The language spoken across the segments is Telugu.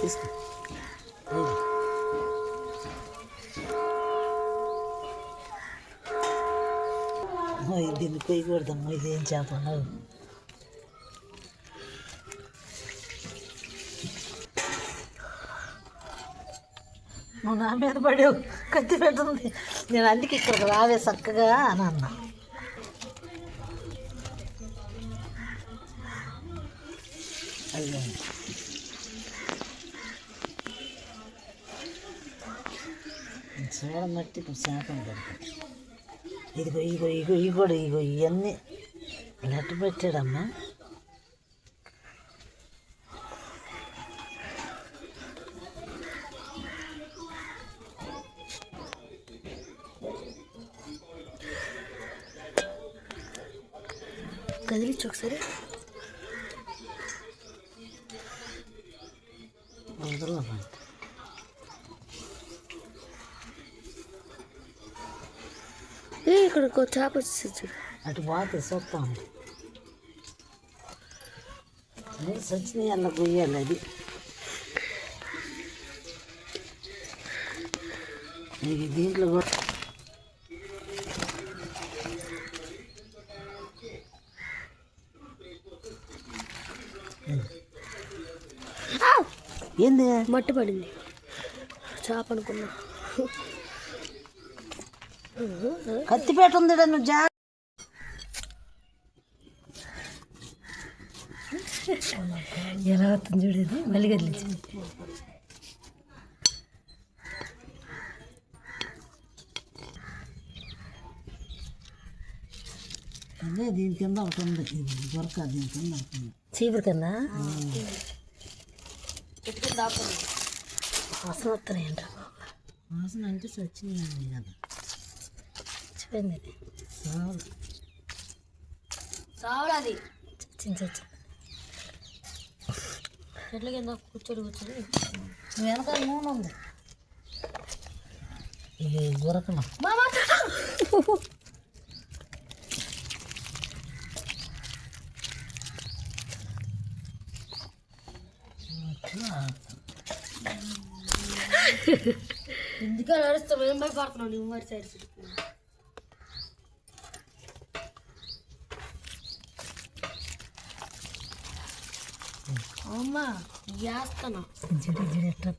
తీసుకో ఇది దీన్ని కొయ్యకూడదమ్మా ఇది ఏం చేప ఉండవు నువ్వు నా మీద పడావు కత్తి పెడుతుంది నేను అందుకే ఇక్కడికి రావే చక్కగా అని అన్నా. అయ్యో చూడమట్టి ఇప్పుడు శాపం పెడతాడు ఇదిగో ఇగో ఇగో ఇవి కూడా ఇగో ఇవన్నీ లెటర్ పెట్టాడమ్మా కదిలించి ఒకసారి వదలమ్మా ఏ ఇక్కడ ఇంకో చేప అటు పోతే చూస్తాం అదే సచ్చినాయి అలా అది దీంట్లో కూడా ఏంది? మట్టి పడింది చేప అనుకున్నా కత్తిపేట ఉంది నువ్వు జా ఎలా అవుతుంది చూడేది మళ్ళీ కదిలించి. అదే దీని కింద ఒకటి ఉంది. దొరక దీని కింద ఒకటి ఉంది. చీపురు కింద? వాసన వస్తున్నాయంట వాసన అంటే చచ్చినాయి కదా. చచ్చిపోయింది ఇది చచ్చింది చచ్చింది. చెట్ల కింద కూర్చొని కూర్చొని వెనకాల నూనె ఉంది. ఇది గురకలం ఎందుకు నడుస్తాం ఏం భయపడుతున్నావు నువ్వు మరి సైడ్ అమ్మా చేస్తాను జిడి జిడి ఎట్లా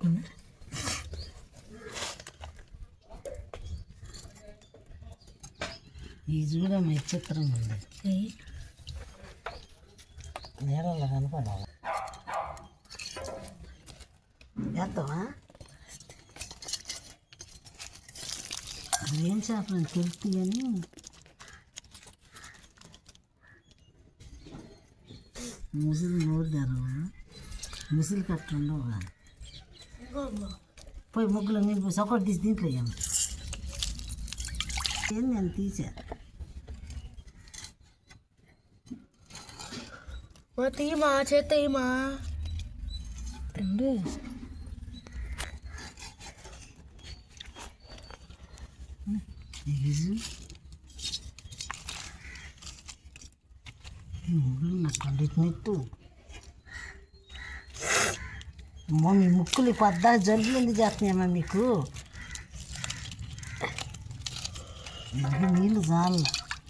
ఈ చూడమ్మ ఈ చిత్రం ఉంది. నీళ్ళలో కనపడాలి. అది ఏం చేపలు? తెలుసు కానీ ముసిలి నోరుదారు ముసిలి కట్టు ఉండవు కానీ పోయి ముగ్గులు నీళ్ళు పోసి ఒకటి తీసి దీంట్లో వేయమ్మ. ఏం నేను తీసా? మా తీమా చేత తీయమా రెండు. ఇది ముగ్గులు నాకు వండినట్టు అమ్మో మీ ముక్కులు పద్దా జలుబులు ఎందుకు చేస్తున్నాయమ్మా మీకు ఇది నీళ్ళు చాలు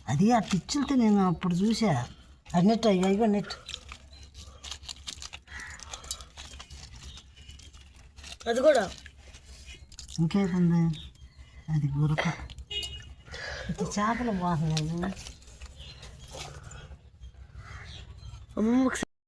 అది ఆ పిచ్చులతో నేను అప్పుడు చూసా అది నెట్ అయ్యో అయ్యో నెట్ అది కూడా ఇంకేముంది అది గురక చేపలు బాగున్నాయి. అమ్మ